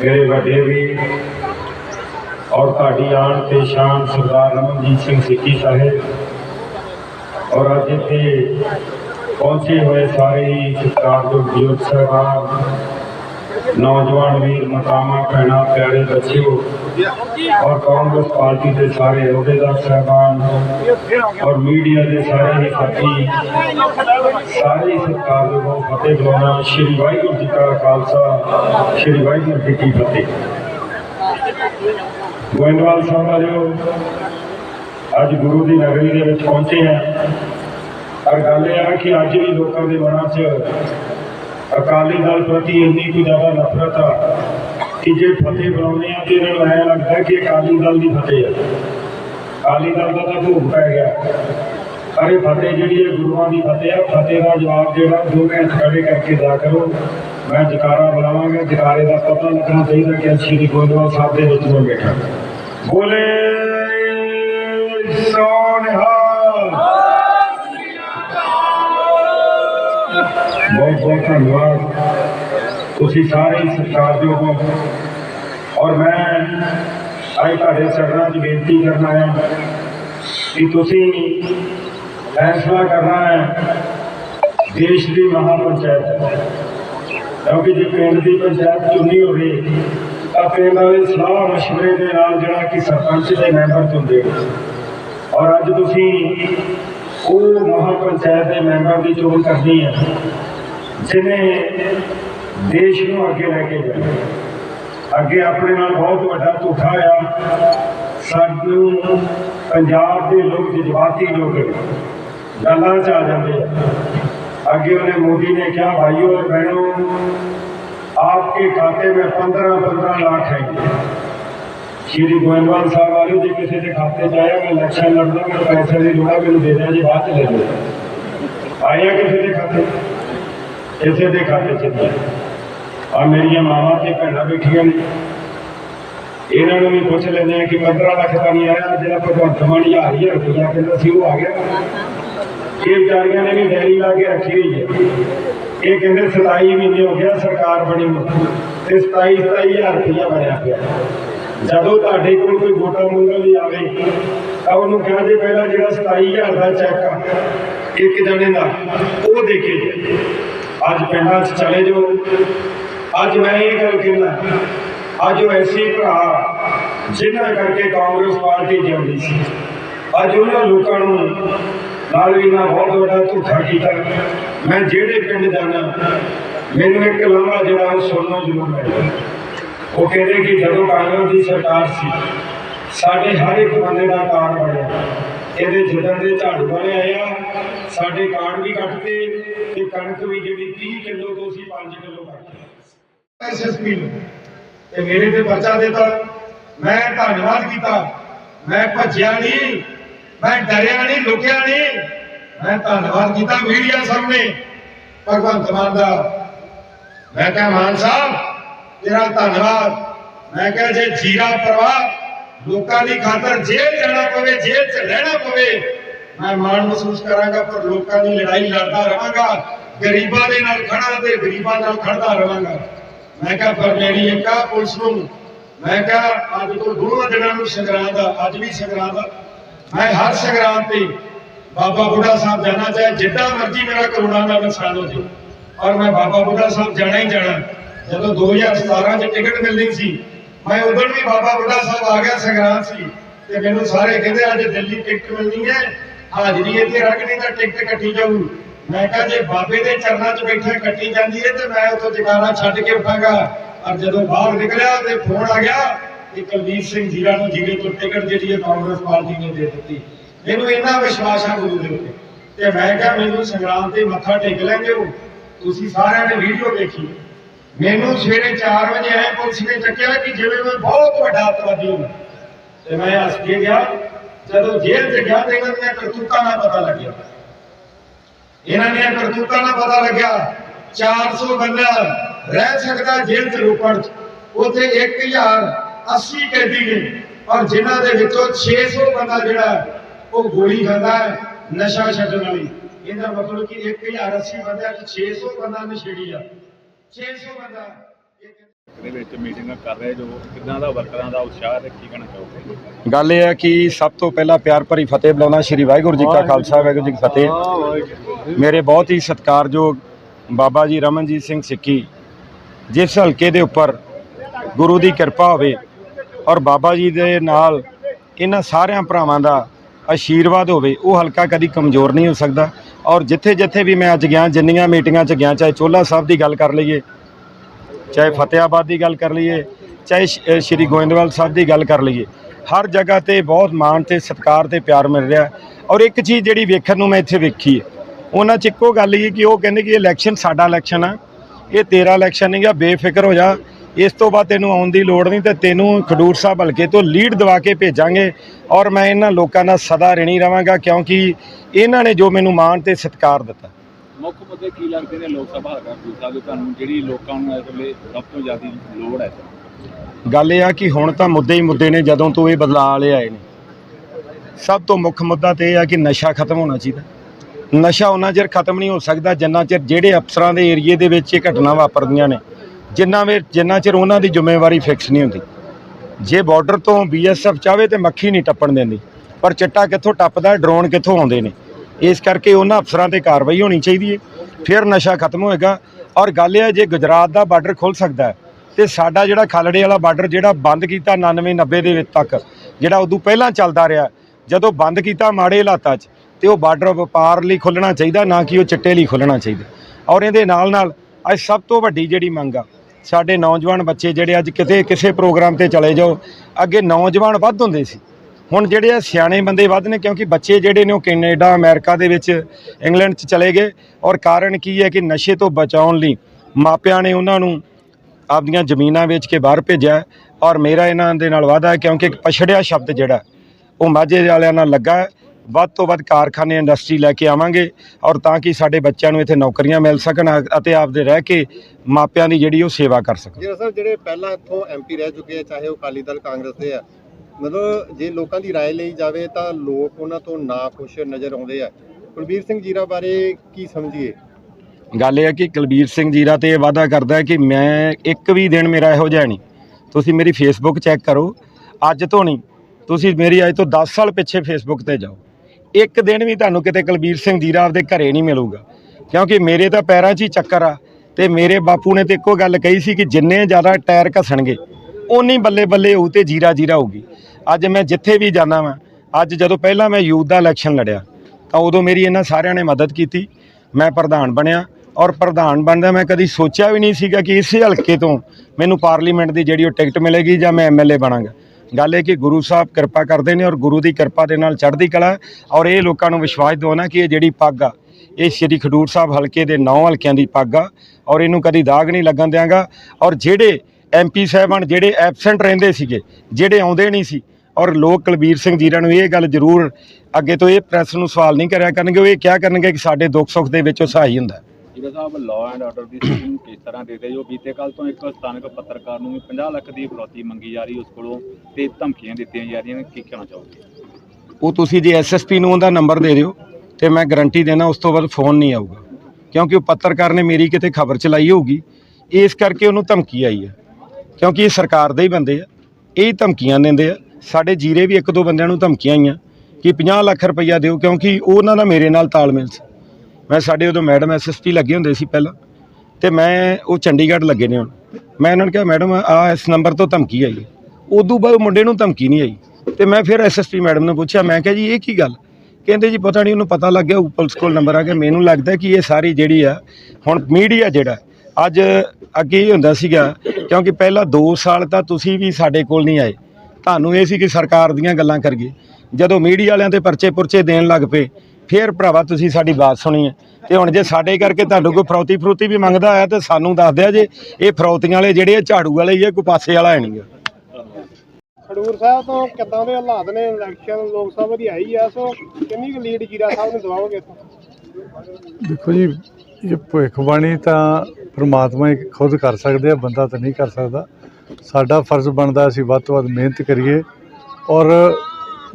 ਮੇਰੇ ਵੱਡੇ ਵੀ ਔਰ ਤੁਹਾਡੀ ਆਣ ਤੇ ਸ਼ਾਨ ਸਰਦਾਰ ਰਮਨਜੀਤ ਸਿੰਘ ਸਿੱਕੀ ਸਾਹਿਬ ਔਰ ਅੱਜ ਇੱਥੇ ਪਹੁੰਚੇ ਹੋਏ ਸਾਰੇ ਹੀ ਸਤਿਕਾਰਯੋਗ ਬਜ਼ੁਰਗ ਸਾਹਿਬਾਨ ਨੌਜਵਾਨ ਵੀਰ ਮਤਾਮਾ ਭੈਣਾਂ, ਪਿਆਰੇ ਬੱਚਿਓ ਔਰ ਕਾਂਗਰਸ ਪਾਰਟੀ ਦੇ ਸਾਰੇ ਅਹੁਦੇਦਾਰ ਸਾਹਿਬਾਨ ਔਰ ਮੀਡੀਆ ਦੇ ਸਾਰੇ ਹੀ ਸਾਥੀ, ਸਾਰੇ ਹੀ ਸਤਿਕਾਰਯੋਗ ਹੋ ਫਤਿਹ ਬੁਲਾਉਣਾ ਸ਼੍ਰੀ ਵਾਹਿਗੁਰੂ ਜੀ ਕਾ ਖਾਲਸਾ, ਸ਼੍ਰੀ ਵਾਹਿਗੁਰੂ ਜੀ ਕੀ ਫਤਿਹ। ਗੋਇੰਦਵਾਲ ਸਾਹਿਬ ਵਾਲਿਓ ਅੱਜ ਗੁਰੂ ਦੀ ਨਗਰੀ ਦੇ ਵਿੱਚ ਪਹੁੰਚੇ ਆ ਔਰ ਗੱਲ ਇਹ ਆ ਕਿ ਅੱਜ ਵੀ ਲੋਕਾਂ ਦੇ ਮਨਾਂ 'ਚ ਅਕਾਲੀ ਦਲ ਪ੍ਰਤੀ ਇੰਨੀ ਕੁ ਜ਼ਿਆਦਾ ਨਫ਼ਰਤ ਆ ਕਿ ਜੇ ਫਤਿਹ ਬੁਲਾਉਂਦੇ ਆ ਤੇ ਇਹਨਾਂ ਨੂੰ ਐਂ ਲੱਗਦਾ ਕਿ ਅਕਾਲੀ ਦਲ ਦੀ ਫਤਿਹ ਆ। ਅਕਾਲੀ ਦਲ ਦਾ ਤਾਂ ਭੋਗ ਪੈ ਗਿਆ। ਅਰੇ ਫਤਿਹ ਜਿਹੜੀ ਹੈ, ਗੁਰੂਆਂ ਦੀ ਫਤਿਹ ਆ। ਫਤਿਹ ਦਾ ਜਵਾਬ ਜਿਹੜਾ ਦੋਵੇਂ ਹੱਥ ਖੜੇ ਕਰਕੇ ਦਿਆ ਕਰੋ ਮੈਂ ਜਕਾਰਾ ਬੁਲਾਵਾਂਗਾ। ਜਕਾਰੇ ਦਾ ਪਤਾ ਲੱਗਣਾ ਚਾਹੀਦਾ ਕਿ ਸ਼੍ਰੀ ਗੋਇੰਦਵਾਲ ਸਾਹਿਬ ਦੇ ਵਿੱਚ ਮੈਂ ਬੈਠਾ। ਬੋਲੇ ਸੋਨਿਹਾਲ ਬਹੁਤ ਬਹੁਤ ਧੰਨਵਾਦ ਤੁਸੀਂ ਸਾਰੇ ਹੀ ਸਤਿਕਾਰਯੋਗ ਹੋ ਔਰ ਮੈਂ ਅੱਜ ਤੁਹਾਡੇ ਚਰਨਾਂ 'ਚ ਬੇਨਤੀ ਕਰਨਾ ਹੈ ਕਿ ਤੁਸੀਂ ਫੈਸਲਾ ਕਰਨਾ ਹੈ ਦੇਸ਼ ਦੀ ਮਹਾਪੰਚਾਇਤ ਕਿਉਂਕਿ ਜੇ ਪਿੰਡ ਦੀ ਪੰਚਾਇਤ ਚੁਣੀ ਹੋਵੇ ਤਾਂ ਪਿੰਡ ਵਾਲੇ ਸਲਾਹ ਮਸ਼ਵਰੇ ਦੇ ਨਾਲ ਜਿਹੜਾ ਕਿ ਸਰਪੰਚ ਦੇ ਮੈਂਬਰ ਚੁਣਦੇ ਹੋ ਔਰ ਅੱਜ ਤੁਸੀਂ ਉਹ ਮਹਾਪੰਚਾਇਤ ਦੇ ਮੈਂਬਰ ਦੀ ਚੋਣ ਕਰਨੀ ਹੈ ਜਿਹਨੇ ਦੇਸ਼ ਨੂੰ ਅੱਗੇ ਲੈ ਕੇ ਜਾਣਾ ਅੱਗੇ ਆਪਣੇ ਨਾਲ ਬਹੁਤ ਵੱਡਾ ਧੋਖਾ ਆ ਸਾਨੂੰ ਪੰਜਾਬ ਦੇ ਲੋਕ ਜਜ਼ਬਾਤੀ ਲੋਕ ਗੱਲਾਂ 'ਚ ਆ ਜਾਂਦੇ ਆ आगे उन्हें मोदी ने क्या भाइयों और बहनों आपके खाते में पंद्रह पंद्रह लाख है श्री गोयनवाल साहब वाले जी किसी के खाते जाया मैं इलेक्शन लड़ना मैं पैसे की लोड़ा मैंने दे दिया जी बात ले लो आया किसी के ਇਸੇ ਦੇ ਖਾਤੇ ਚ ਨਹੀਂ ਆ ਮੇਰੀਆਂ ਮਾਵਾਂ ਤੇ ਭੈਣਾਂ ਬੈਠੀਆਂ ਨੇ। ਇਹਨਾਂ ਨੂੰ ਵੀ ਪੁੱਛ ਲੈਂਦੇ ਆ ਕਿ 15 ਲੱਖ ਤਾਂ ਨਹੀਂ ਆਇਆ, ਜਿਹੜਾ ਭਗਵੰਤ ਮਾਨ 1000 ਰੁਪਇਆ ਕਹਿੰਦਾ ਸੀ, ਉਹ ਆ ਗਿਆ। ਇਹ ਵਿਚਾਰੀਆਂ ਨੇ ਵੀ ਡੈਰੀ ਲਾ ਕੇ ਰੱਖੀ ਹੋਈ ਹੈ। ਇਹ ਕਹਿੰਦੇ 27 ਮਹੀਨੇ ਹੋ ਗਿਆ, ਸਰਕਾਰ ਬਣੀ ਨੂੰ। ਤੇ 27 27000 ਰੁਪਇਆ ਬਣਿਆ ਪਿਆ। ਜਦੋਂ ਤੁਹਾਡੇ ਕੋਲ ਕੋਈ ਵੋਟਾ ਮੰਗਣ ਲਈ ਆਵੇ, ਤਾਂ ਉਹਨੂੰ ਕਹਾਂ ਜੇ ਪਹਿਲਾਂ ਜਿਹੜਾ 27000 ਦਾ ਚੈੱਕ ਆ, ਇੱਕ ਜਣੇ ਦਾ, ਉਹ ਦੇਖੇ ਅੱਜ ਪਿੰਡਾਂ 'ਚ ਚਲੇ ਜਾਓ। ਅੱਜ ਮੈਂ ਇਹ ਗੱਲ ਕਹਿਣਾ ਅੱਜ ਉਹ ਐਸੇ ਭਰਾ ਜਿਨ੍ਹਾਂ ਕਰਕੇ ਕਾਂਗਰਸ ਪਾਰਟੀ ਜਿਉਂਦੀ ਸੀ। ਅੱਜ ਉਹਨਾਂ ਲੋਕਾਂ ਨੂੰ ਨਾਲ ਵੀ ਨਾ ਬਹੁਤ ਵੱਡਾ ਧੋਖਾ ਕੀਤਾ। ਮੈਂ ਜਿਹੜੇ ਪਿੰਡ ਜਾਣਾ ਮੈਨੂੰ ਇੱਕ ਲੰਮਾ ਜਿਹੜਾ ਉਹ ਸੁਣਨਾ ਜ਼ਰੂਰ ਹੈ ਉਹ ਕਹਿੰਦੇ ਕਿ ਜਦੋਂ ਕਾਂਗਰਸ ਦੀ ਸਰਕਾਰ ਸੀ, ਸਾਡੇ ਹਰ ਇੱਕ ਬੰਦੇ ਦਾ ਕਾਰਡ ਬਣਿਆ। ਇਹਦੇ ਜਦੋਂ ਦੇ ਝਾੜੂ ਵਾਲੇ ਆਏ ਆ ਸਾਡੇ ਕਾਰਡ ਵੀ ਕੱਟਦੇ ਤੇ ਕਣਕ ਵੀ ਜਿਹੜੀ 30 ਕਿਲੋ ਤੋਂ ਸੀ 5 ਕਿਲੋ ਕੱਟਦੇ ਐਸਐਸਪੀ ਨੂੰ। ਤੇ ਮੇਰੇ ਤੇ ਪਰਚਾ ਦਿੱਤਾ। ਮੈਂ ਧੰਨਵਾਦ ਕੀਤਾ। ਮੈਂ ਭੱਜਿਆ ਨਹੀਂ। ਮੈਂ ਡਰਿਆ ਨਹੀਂ, ਲੁਕਿਆ ਨਹੀਂ। ਮੈਂ ਧੰਨਵਾਦ ਕੀਤਾ ਮੀਡੀਆ ਸਾਹਮਣੇ। ਭਗਵੰਤ ਮਾਨ ਦਾ। ਮੈਂ ਕਿਹਾ, ਮਾਨ ਸਾਹਿਬ, ਤੇਰਾ ਧੰਨਵਾਦ। ਮੈਂ ਕਿਹਾ, ਜੇ ਜੀਰਾ ਪਰਵਾਹ ਲੋਕਾਂ ਦੀ ਖਾਤਰ ਜੇਲ੍ਹ ਜਾਣਾ ਪਵੇ, ਜੇਲ੍ਹ 'ਚ ਰਹਿਣਾ ਪਵੇ ਮੈਂ ਮਾਣ ਮਹਿਸੂਸ ਕਰਾਂਗਾ, ਪਰ ਲੋਕਾਂ ਦੀ ਲੜਾਈ ਲੜਦਾ ਰਵਾਂਗਾ ਗਰੀਬਾਂ ਦੇ ਨਾਲ ਖੜਾ ਤੇ ਗਰੀਬਾਂ ਨਾਲ ਖੜਦਾ ਰਵਾਂਗਾ ਮੈਂ ਕਿਹਾ, ਪਰ ਮੇਰੀ ਇੱਕ ਪੁਲਿਸ ਨੂੰ ਮੈਂ ਕਿਹਾ, ਅੱਜ ਤੋਂ ਦੋਵਾਂ ਦਿਨਾਂ ਨੂੰ ਸੰਗਰਾਂਦ ਆ, ਅੱਜ ਵੀ ਸੰਗਰਾਂਦ ਆ। ਮੈਂ ਹਰ ਸੰਗਰਾਂਦ ਤੇ ਬਾਬਾ ਬੁੱਢਾ ਸਾਹਿਬ ਜਾਣਾ ਚਾਹੇ, ਜਿੱਦਾਂ ਮਰਜ਼ੀ ਮੇਰਾ ਕਰੋਨਾ ਦਾ ਨੁਕਸਾਨ ਹੋ ਜੇ ਔਰ ਮੈਂ ਬਾਬਾ ਬੁੱਢਾ ਸਾਹਿਬ ਜਾਣਾ ਹੀ ਜਾਣਾ। ਜਦੋਂ 2017 ਚ ਟਿਕਟ ਮਿਲਣੀ ਸੀ, ਮੈਂ ਉਦੋਂ ਵੀ ਬਾਬਾ ਬੁੱਢਾ ਸਾਹਿਬ ਆ ਗਿਆ ਸੰਗਰਾਂਦ ਸੀ। ਤੇ ਮੈਨੂੰ ਸਾਰੇ ਕਹਿੰਦੇ, ਅੱਜ ਦਿੱਲੀ ਟਿਕਟ ਮਿਲਣੀ ਹੈ। ਹਾਜ਼ਰੀ ਇੱਥੇ ਰੱਖਣੀ ਤਾਂ ਟਿਕਟ ਕੱਟੀ ਜਾਊ ਮੈਂ ਕਿਹਾ ਜੇ ਬਾਬੇ ਦੇ ਚਰਨਾਂ 'ਚ ਬੈਠੇ ਕੱਟੀ ਜਾਂਦੀ ਹੈ, ਤੇ ਮੈਂ ਉੱਥੋਂ ਜਗਾਰਾ ਛੱਡ ਕੇ ਉਠਾਂਗਾ। ਔਰ ਜਦੋਂ ਬਾਹਰ ਨਿਕਲਿਆ ਤੇ ਫੋਨ ਆ ਗਿਆ ਕਿ ਕੁਲਦੀਪ ਸਿੰਘ ਜੀਰਾ ਨੂੰ ਜੀਰੇ ਤੋਂ ਟਿਕਟ ਜਿਹੜੀ ਹੈ ਕਾਂਗਰਸ ਪਾਰਟੀ ਨੇ ਦੇ ਦਿੱਤੀ। ਮੈਨੂੰ ਇੰਨਾ ਵਿਸ਼ਵਾਸ ਆ ਗੁਰੂ ਦੇ ਉੱਤੇ। ਤੇ ਮੈਂ ਕਿਹਾ ਮੈਨੂੰ ਸੰਗਰਾਮ ਤੇ ਮੱਥਾ ਟੇਕ ਲੈਂਗੇ ਉਹ ਤੁਸੀਂ ਸਾਰਿਆਂ ਨੇ ਵੀਡੀਓ ਦੇਖੀ। ਮੈਨੂੰ ਸਵੇਰੇ 4 ਵਜੇ ਆਏ ਪੁਲਿਸ ਨੇ ਚੱਕਿਆ ਕਿ ਜਿਵੇਂ ਮੈਂ ਬਹੁਤ ਵੱਡਾ ਅਤਵਾਦੀ ਹਾਂ ਤੇ ਮੈਂ ਹੱਸ ਕੇ ਗਿਆ। ਜਦੋਂ ਜੇਲ੍ਹ 'ਚ ਗਿਆ ਤੇ ਇਹਨਾਂ ਦੀਆਂ ਕਰਤੂਤਾਂ ਦਾ ਪਤਾ ਲੱਗਿਆ। ਇਹਨਾਂ ਦੀਆਂ ਕਰਤੂਤਾਂ ਦਾ ਪਤਾ ਲੱਗਿਆ 400 ਬੰਦਾ ਰਹਿ ਸਕਦਾ ਜੇਲ੍ਹ 'ਚ ਰੋਪੜ 'ਚ। ਉੱਥੇ 1080 ਕੈਦੀ ਨੇ ਔਰ ਜਿਨ੍ਹਾਂ ਦੇ ਵਿੱਚੋਂ 600 ਬੰਦਾ ਜਿਹੜਾ ਹੈ, ਉਹ ਗੋਲੀ ਖਾਂਦਾ ਹੈ ਨਸ਼ਾ ਛੱਡਣ ਵਾਲੀ। ਇਹਦਾ ਮਤਲਬ ਕਿ 1080 ਬੰਦਿਆਂ 'ਚ 600 ਬੰਦਾ ਨਸ਼ੇੜੀ ਆ। 600 ਬੰਦਾ ਦੇ ਵਿੱਚ ਮੀਟਿੰਗਾਂ ਕਰ ਰਹੇ ਜੋ ਕਿਦਾਂ ਦਾ ਵਰਕਰਾਂ ਦਾ ਉਤਸ਼ਾਹ ਕੀ ਕਹਿਣਾ ਚਾਹੋਗੇ? ਗੱਲ ਇਹ ਹੈ ਕਿ ਸਭ ਤੋਂ ਪਹਿਲਾਂ ਪਿਆਰ ਭਰੀ ਫਤਿਹ ਬੁਲਾਉਣਾ ਸ਼੍ਰੀ ਵਾਹਿਗੁਰੂ ਜੀ ਕਾ ਖਾਲਸਾ ਵਾਹਿਗੁਰੂ ਜੀ ਕੀ ਫਤਿਹ। ਮੇਰੇ ਬਹੁਤ ਹੀ ਸਤਿਕਾਰਯੋਗ ਬਾਬਾ ਜੀ ਰਮਨਜੀਤ ਸਿੰਘ ਸਿੱਕੀ ਜਿਸ ਹਲਕੇ ਦੇ ਉੱਪਰ ਗੁਰੂ ਦੀ ਕਿਰਪਾ ਹੋਵੇ ਔਰ ਬਾਬਾ ਜੀ ਦੇ ਨਾਲ ਇਹਨਾਂ ਸਾਰਿਆਂ ਭਰਾਵਾਂ ਦਾ ਆਸ਼ੀਰਵਾਦ ਹੋਵੇ ਉਹ ਹਲਕਾ ਕਦੀ ਕਮਜ਼ੋਰ ਨਹੀਂ ਹੋ ਸਕਦਾ। ਔਰ ਜਿੱਥੇ ਜਿੱਥੇ ਵੀ ਮੈਂ ਅੱਜ ਗਿਆ ਜਿੰਨੀਆਂ ਮੀਟਿੰਗਾਂ 'ਚ ਗਿਆ ਚਾਹੇ ਚੋਲਾ ਸਾਹਿਬ ਦੀ ਗੱਲ ਕਰ ਲਈਏ ਚਾਹੇ ਫਤਿਆਬਾਦ ਦੀ ਗੱਲ ਕਰ ਲਈਏ, ਚਾਹੇ ਸ਼- ਸ਼੍ਰੀ ਗੋਇੰਦਵਾਲ ਸਾਹਿਬ ਦੀ ਗੱਲ ਕਰ ਲਈਏ, ਹਰ ਜਗ੍ਹਾ ਤੇ ਬਹੁਤ ਮਾਣ ਤੇ ਸਤਿਕਾਰ ਤੇ ਪਿਆਰ ਮਿਲ ਰਿਹਾ ਔਰ ਇੱਕ ਚੀਜ਼ ਜਿਹੜੀ ਵੇਖਣ ਨੂੰ ਮੈਂ ਇੱਥੇ ਵੇਖੀ ਹੈ, ਉਹਨਾਂ 'ਚ ਇੱਕੋ ਗੱਲ ਹੀ ਕਿ ਉਹ ਕਹਿੰਦੇ ਕਿ ਇਲੈਕਸ਼ਨ ਸਾਡਾ ਇਲੈਕਸ਼ਨ ਆ, ਇਹ ਤੇਰਾ ਇਲੈਕਸ਼ਨ ਨਹੀਂ ਆ ਬੇਫਿਕਰ ਹੋ ਜਾ, ਇਸ ਤੋਂ ਬਾਅਦ ਤੈਨੂੰ ਆਉਣ ਦੀ ਲੋੜ ਨਹੀਂ ਤੇ ਤੈਨੂੰ ਖਡੂਰ ਸਾਹਿਬ ਹਲਕੇ ਤੋਂ ਲੀਡ ਦਵਾ ਕੇ ਭੇਜਾਂਗੇ। ਔਰ ਮੈਂ ਇਹਨਾਂ ਲੋਕਾਂ ਦਾ ਸਦਾ ਰਿਣੀ ਰਵਾਂਗਾ ਕਿਉਂਕਿ ਇਹਨਾਂ ਨੇ ਜੋ ਮੈਨੂੰ ਮਾਣ ਤੇ ਸਤਿਕਾਰ ਦਿੱਤਾ। ਮੁੱਖ ਮੁੱਦੇ ਕੀ ਲੱਗਦੇ ਨੇ ਲੋਕ ਸਭਾ ਹਲਕਾ ਦੂਸਰਾ ਦੇ? ਤੁਹਾਨੂੰ ਜਿਹੜੀ ਲੋਕਾਂ ਨੂੰ ਇਸ ਵੇਲੇ ਸਭ ਤੋਂ ਜ਼ਿਆਦਾ ਲੋੜ ਹੈ। ਗੱਲ ਇਹ ਆ ਕਿ ਹੁਣ ਤਾਂ ਮੁੱਦੇ ਹੀ ਮੁੱਦੇ ਨੇ, ਜਦੋਂ ਤੋਂ ਇਹ ਬਦਲਾਅ ਵਾਲੇ ਆਏ ਨੇ। ਸਭ ਤੋਂ ਮੁੱਖ ਮੁੱਦਾ ਤੇ ਇਹ ਆ ਕਿ ਨਸ਼ਾ ਖਤਮ ਹੋਣਾ ਚਾਹੀਦਾ। ਨਸ਼ਾ ਉਹਨਾਂ ਚਿਰ ਖਤਮ ਨਹੀਂ ਹੋ ਸਕਦਾ ਜਿੰਨਾ ਚਿਰ ਜਿਹੜੇ ਅਫਸਰਾਂ ਦੇ ਏਰੀਏ ਦੇ ਵਿੱਚ ਇਹ ਘਟਨਾ ਵਾਪਰਦੀਆਂ ਨੇ। ਜਿੰਨਾ ਵੇ ਜਿੰਨਾ ਚਿਰ ਉਹਨਾਂ ਦੀ ਜ਼ਿੰਮੇਵਾਰੀ ਫਿਕਸ ਨਹੀਂ ਹੁੰਦੀ। ਜੇ ਬਾਰਡਰ ਤੋਂ ਬੀਐਸਐਫ ਚਾਵੇ ਤੇ ਮੱਖੀ ਨਹੀਂ ਟੱਪਣ ਦਿੰਦੀ। ਪਰ ਚਿੱਟਾ ਕਿੱਥੋਂ ਟੱਪਦਾ, ਡਰੋਨ ਕਿੱਥੋਂ ਆਉਂਦੇ ਨੇ? ਇਸ ਕਰਕੇ ਉਹਨਾਂ ਅਫਸਰਾਂ ਤੇ ਕਾਰਵਾਈ ਹੋਣੀ ਚਾਹੀਦੀ ਹੈ ਫਿਰ ਨਸ਼ਾ ਖਤਮ ਹੋਏਗਾ। ਔਰ ਗੱਲ ਇਹ ਹੈ, ਜੇ ਗੁਜਰਾਤ ਦਾ ਬਾਰਡਰ ਖੁੱਲ ਸਕਦਾ ਹੈ, ਤੇ ਸਾਡਾ ਜਿਹੜਾ ਖਾਲੜੇ ਵਾਲਾ ਬਾਰਡਰ ਜਿਹੜਾ ਬੰਦ ਕੀਤਾ 99 90 ਦੇ ਵਿੱਚ ਤੱਕ, ਜਿਹੜਾ ਉਦੋਂ ਪਹਿਲਾਂ ਚੱਲਦਾ ਰਿਹਾ, ਜਦੋਂ ਬੰਦ ਕੀਤਾ ਮਾੜੇ ਹਾਲਾਤਾਂ 'ਚ, ਤੇ ਉਹ ਬਾਰਡਰ ਵਪਾਰ ਲਈ ਖੁੱਲਣਾ ਚਾਹੀਦਾ, ਨਾ ਕਿ ਉਹ ਚਿੱਟੇ ਲਈ ਖੁੱਲਣਾ ਚਾਹੀਦਾ। ਔਰ ਇਹਦੇ ਨਾਲ ਨਾਲ ਅੱਜ ਸਭ ਤੋਂ ਵੱਡੀ ਜਿਹੜੀ ਮੰਗ ਆ, ਸਾਡੇ ਨੌਜਵਾਨ ਬੱਚੇ ਜਿਹੜੇ ਅੱਜ ਕਿਤੇ ਕਿਸੇ ਪ੍ਰੋਗਰਾਮ ਤੇ ਚਲੇ ਜਾਓ, ਅੱਗੇ ਨੌਜਵਾਨ ਵੱਧ ਹੁੰਦੇ ਸੀ। ਹੁਣ ਜਿਹੜੇ ਆ ਸਿਆਣੇ ਬੰਦੇ ਵੱਧ ਨੇ, ਕਿਉਂਕਿ ਬੱਚੇ ਜਿਹੜੇ ਨੇ ਉਹ ਕੈਨੇਡਾ, ਅਮਰੀਕਾ ਦੇ ਵਿੱਚ, ਇੰਗਲੈਂਡ 'ਚ ਚਲੇ ਗਏ। ਔਰ ਕਾਰਨ ਕੀ ਹੈ ਕਿ ਨਸ਼ੇ ਤੋਂ ਬਚਾਉਣ ਲਈ ਮਾਪਿਆਂ ਨੇ ਉਹਨਾਂ ਨੂੰ ਆਪਦੀਆਂ ਜ਼ਮੀਨਾਂ ਵੇਚ ਕੇ ਬਾਹਰ ਭੇਜਿਆ। ਔਰ ਮੇਰਾ ਇਹਨਾਂ ਦੇ ਨਾਲ ਵਾਅਦਾ ਹੈ, ਕਿਉਂਕਿ ਇੱਕ ਪਛੜਿਆ ਸ਼ਬਦ ਜਿਹੜਾ ਉਹ ਮਾਝੇ ਵਾਲਿਆਂ ਨਾਲ ਲੱਗਾ ਹੈ। ਵੱਧ ਤੋਂ ਵੱਧ ਕਾਰਖਾਨੇ, ਇੰਡਸਟਰੀ ਲੈ ਕੇ ਆਵਾਂਗੇ ਔਰ ਤਾਂ ਕਿ ਸਾਡੇ ਬੱਚਿਆਂ ਨੂੰ ਇੱਥੇ ਨੌਕਰੀਆਂ ਮਿਲ ਸਕਣ ਅਤੇ ਆਪਦੇ ਰਹਿ ਕੇ ਮਾਪਿਆਂ ਦੀ ਜਿਹੜੀ ਉਹ ਸੇਵਾ ਕਰ ਸਕਣ। ਜਿਹੜਾ ਸਰ, ਜਿਹੜੇ ਪਹਿਲਾਂ ਇੱਥੋਂ ਐਮਪੀ ਰਹਿ ਚੁੱਕੇ ਆ, ਚਾਹੇ ਉਹ ਅਕਾਲੀ ਦਲ, ਕਾਂਗਰਸ ਦੇ ਆ ਮਤਲਬ ਜੇ ਲੋਕਾਂ ਦੀ رائے ਲਈ ਜਾਵੇ ਤਾਂ ਲੋਕ ਉਹਨਾਂ ਤੋਂ ਨਾ ਖੁਸ਼ ਨਜ਼ਰ ਆਉਂਦੇ ਆ ਕੁਲਬੀਰ ਸਿੰਘ ਜੀਰਾ ਬਾਰੇ ਕੀ ਸਮਝੀਏ ਗੱਲ ਇਹ ਹੈ ਕਿ ਕੁਲਬੀਰ ਸਿੰਘ ਜੀਰਾ ਤੇ ਇਹ ਵਾਅਦਾ ਕਰਦਾ ਹੈ ਕਿ ਮੈਂ ਇੱਕ ਵੀ ਦਿਨ ਮੇਰਾ ਇਹੋ ਜਿਹਾ ਨਹੀਂ ਤੁਸੀਂ ਮੇਰੀ ਫੇਸਬੁੱਕ ਚੈੱਕ ਕਰੋ ਅੱਜ ਤੋਂ ਨਹੀਂ ਤੁਸੀਂ ਮੇਰੀ ਅੱਜ ਤੋਂ 10 ਸਾਲ ਪਿੱਛੇ ਫੇਸਬੁੱਕ ਤੇ ਜਾਓ ਇੱਕ ਦਿਨ ਵੀ ਤੁਹਾਨੂੰ ਕਿਤੇ ਕੁਲਬੀਰ ਸਿੰਘ ਜੀਰਾ ਆਪਦੇ ਘਰੇ ਨਹੀਂ ਮਿਲੂਗਾ ਕਿਉਂਕਿ ਮੇਰੇ ਤਾਂ ਪੈਰਾਂ 'ਚ ਹੀ ਚੱਕਰ ਆ ਤੇ ਮੇਰੇ ਬਾਪੂ ਨੇ ਤੇ ਇੱਕੋ ਗੱਲ ਕਹੀ ਸੀ ਕਿ ਜਿੰਨੇ ਜ਼ਿਆਦਾ ਟਾਇਰ ਘਸਣਗੇ ਓਨੀ ਬੱਲੇ ਬੱਲੇ ਹੋਊ ਤੇ ਜੀਰਾ ਜੀਰਾ ਹੋਊਗੀ ਅੱਜ ਮੈਂ ਜਿੱਥੇ ਵੀ ਜਾਂਦਾ ਵਾਂ, ਅੱਜ ਜਦੋਂ ਪਹਿਲਾਂ ਮੈਂ ਯੂਥ ਦਾ ਇਲੈਕਸ਼ਨ ਲੜਿਆ, ਤਾਂ ਉਦੋਂ ਮੇਰੀ ਇਹਨਾਂ ਸਾਰਿਆਂ ਨੇ ਮਦਦ ਕੀਤੀ। ਮੈਂ ਪ੍ਰਧਾਨ ਬਣਿਆ ਔਰ ਪ੍ਰਧਾਨ ਬਣਦਾ ਮੈਂ ਕਦੀ ਸੋਚਿਆ ਵੀ ਨਹੀਂ ਸੀਗਾ ਕਿ ਇਸੇ ਹਲਕੇ ਤੋਂ ਮੈਨੂੰ ਪਾਰਲੀਮੈਂਟ ਦੀ ਜਿਹੜੀ ਉਹ ਟਿਕਟ ਮਿਲੇਗੀ ਜਾਂ ਮੈਂ ਐਮਐਲਏ ਬਣਾਂਗਾ। ਗੱਲ ਇਹ ਕਿ ਗੁਰੂ ਸਾਹਿਬ ਕਿਰਪਾ ਕਰਦੇ ਨੇ ਔਰ ਗੁਰੂ ਦੀ ਕਿਰਪਾ ਦੇ ਨਾਲ ਚੜ੍ਹਦੀ ਕਲਾ ਔਰ ਇਹ ਲੋਕਾਂ ਨੂੰ ਵਿਸ਼ਵਾਸ ਦਿਵਾਉਣਾ ਕਿ ਇਹ ਜਿਹੜੀ ਪੱਗ ਆ, ਇਹ ਸ਼੍ਰੀ ਖਡੂਰ ਸਾਹਿਬ ਹਲਕੇ ਦੇ ਨੌ ਹਲਕਿਆਂ ਦੀ ਪੱਗ ਆ ਔਰ ਇਹਨੂੰ ਕਦੀ ਦਾਗ ਨਹੀਂ ਲੱਗਣ ਦਿਆਂਗਾ। ਔਰ ਜਿਹੜੇ ਐਮਪੀ ਸਾਹਿਬਾਨ ਜਿਹੜੇ ਐਬਸੈਂਟ ਰਹਿੰਦੇ ਸੀਗੇ, ਜਿਹੜੇ ਆਉਂਦੇ ਨਹੀਂ ਸੀ ਔਰ ਲੋਕ ਕੁਲਬੀਰ ਸਿੰਘ ਜੀਰਾ ਨੂੰ ਇਹ ਗੱਲ ਜ਼ਰੂਰ ਅੱਗੇ ਤੋਂ ਇਹ ਪ੍ਰੈਸ ਨੂੰ ਸਵਾਲ ਨਹੀਂ ਕਰਿਆ ਕਰਨਗੇ ਉਹ ਇਹ ਕਿਹਾ ਕਰਨਗੇ ਕਿ ਸਾਡੇ ਦੁੱਖ ਸੁੱਖ ਦੇ ਵਿੱਚ ਉਹ ਸਹਾਈ ਹੁੰਦਾ ਜੀਰਾ ਸਾਹਿਬ ਲਾਅ ਐਂਡ ਆਰਡਰ ਦੀ ਸਥਿਤੀ ਨੂੰ ਕਿਸ ਤਰ੍ਹਾਂ ਦੇਖਦੇ ਜੋ ਬੀਤੇ ਕੱਲ ਤੋਂ ਇੱਕ ਸਥਾਨਕ ਪੱਤਰਕਾਰ ਨੂੰ ਵੀ 50 ਲੱਖ ਦੀ ਫਰੌਤੀ ਮੰਗੀ ਜਾ ਰਹੀ ਉਸ ਕੋਲੋਂ ਤੇ ਧਮਕੀਆਂ ਦਿੱਤੀਆਂ ਜਾ ਰਹੀਆਂ ਨੇ। ਕੀ ਕਹਿਣਾ ਚਾਹੋਗੇ? ਉਹ ਤੁਸੀਂ ਜੇ ਐਸਐਸਪੀ ਨੂੰ ਉਹਦਾ ਨੰਬਰ ਦੇ ਦਿਓ ਤੇ ਮੈਂ ਗਰੰਟੀ ਦੇਣਾ ਉਸ ਤੋਂ ਬਾਅਦ ਫੋਨ ਨਹੀਂ ਆਊਗਾ। ਕਿਉਂਕਿ ਉਹ ਪੱਤਰਕਾਰ ਨੇ ਮੇਰੀ ਕਿਤੇ ਖਬਰ ਚਲਾਈ ਹੋਊਗੀ ਇਸ ਕਰਕੇ ਉਹਨੂੰ ਧਮਕੀ ਆਈ ਹੈ। ਕਿਉਂਕਿ ਇਹ ਸਰਕਾਰ ਦੇ ਹੀ ਬੰਦੇ ਆ ਇਹ ਧਮਕੀਆਂ ਦਿੰਦੇ ਆ। ਸਾਡੇ ਜੀਰੇ ਵੀ ਇੱਕ ਦੋ ਬੰਦਿਆਂ ਨੂੰ ਧਮਕੀਆਂ ਆਈਆਂ ਕਿ 50 ਲੱਖ ਰੁਪਈਆ ਦਿਓ ਕਿਉਂਕਿ ਉਹਨਾਂ ਦਾ ਮੇਰੇ ਨਾਲ ਤਾਲਮੇਲ ਸੀ। ਮੈਂ ਸਾਡੇ ਉਦੋਂ ਮੈਡਮ ਐਸਐਸਪੀ ਲੱਗੇ ਹੁੰਦੇ ਸੀ ਪਹਿਲਾਂ ਤੇ ਮੈਂ ਉਹ ਚੰਡੀਗੜ੍ਹ ਲੱਗੇ ਨੇ ਹੁਣ। ਮੈਂ ਉਹਨਾਂ ਨੂੰ ਕਿਹਾ, ਮੈਡਮ, ਆ ਇਸ ਨੰਬਰ ਤੋਂ ਧਮਕੀ ਆਈ ਉਦੋਂ ਬਾਅਦ ਮੁੰਡੇ ਨੂੰ ਧਮਕੀ ਨਹੀਂ ਆਈ। ਤੇ ਮੈਂ ਫਿਰ ਐਸਐਸਪੀ ਮੈਡਮ ਨੂੰ ਪੁੱਛਿਆ, ਮੈਂ ਕਿਹਾ ਜੀ, ਇਹ ਕੀ ਗੱਲ? ਕਹਿੰਦੇ ਜੀ, ਪਤਾ ਨਹੀਂ, ਉਹਨੂੰ ਪਤਾ ਲੱਗ ਗਿਆ, ਉਹ ਪੁਲਿਸ ਕੋਲ ਨੰਬਰ ਆ ਗਿਆ। ਮੈਨੂੰ ਲੱਗਦਾ ਕਿ ਇਹ ਸਾਰੀ ਜਿਹੜੀ ਆ, ਹੁਣ ਮੀਡੀਆ ਜਿਹੜਾ, ਅੱਜ ਅੱਗੇ ਹੀ ਹੁੰਦਾ ਸੀਗਾ, ਕਿਉਂਕਿ ਪਹਿਲਾਂ 2 ਸਾਲ ਤਾਂ ਤੁਸੀਂ ਵੀ ਸਾਡੇ ਕੋਲ ਨਹੀਂ ਆਏ। ਤੁਹਾਨੂੰ ਇਹ ਸੀ ਕਿ ਸਰਕਾਰ ਦੀਆਂ ਗੱਲਾਂ ਕਰੀਏ ਜਦੋਂ ਮੀਡੀਆ ਵਾਲਿਆਂ ਤੇ ਪਰਚੇ ਪੁਰਚੇ ਦੇਣ ਲੱਗ ਪਏ ਫਿਰ ਭਰਾਵਾ ਤੁਸੀਂ ਸਾਡੀ ਬਾਤ ਸੁਣੀ ਹੈ। ਤੇ ਹੁਣ ਜੇ ਸਾਡੇ ਕਰਕੇ ਤੁਹਾਨੂੰ ਕੋਈ ਫਰੌਤੀ ਫਰੂਤੀ ਵੀ ਮੰਗਦਾ ਆਇਆ ਤੇ ਸਾਨੂੰ ਦੱਸ ਦਿਆ ਜੇ ਇਹ ਫਰੌਤੀਆਂ ਵਾਲੇ ਜਿਹੜੇ ਆ ਝਾੜੂ ਵਾਲੇ ਹੀ ਆ ਕੋਈ ਪਾਸੇ ਵਾਲਾ ਹੈ ਨਹੀਂਗਾ ਖਡੂਰ ਸਾਹਿਬ ਤੋਂ ਕਿੱਦਾਂ ਦੇ ਹਾਲਾਤ ਨੇ? ਇਲੈਕਸ਼ਨ ਲੋਕ ਸਭਾ ਦੀ ਆਈ ਆ ਸੋ ਕਿੰਨੀ ਕੁ ਲੀਡ ਜੀਰਾ ਸਾਹਿਬ ਨੂੰ ਦਵਾਓਗੇ ਇੱਥੋਂ? ਦੇਖੋ ਜੀ ਇਹ ਭਵਿੱਖਬਾਣੀ ਤਾਂ ਪ੍ਰਮਾਤਮਾ ਹੀ ਖੁਦ ਕਰ ਸਕਦੇ ਆ ਬੰਦਾ ਤਾਂ ਨਹੀਂ ਕਰ ਸਕਦਾ। ਸਾਡਾ ਫਰਜ਼ ਬਣਦਾ ਅਸੀਂ ਵੱਧ ਤੋਂ ਵੱਧ ਮਿਹਨਤ ਕਰੀਏ ਔਰ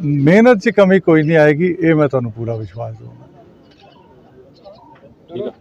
ਮਿਹਨਤ 'ਚ ਕਮੀ ਕੋਈ ਨਹੀਂ ਆਏਗੀ, ਇਹ ਮੈਂ ਤੁਹਾਨੂੰ ਪੂਰਾ ਵਿਸ਼ਵਾਸ ਦਵਾਂਗਾ। ਠੀਕ ਆ।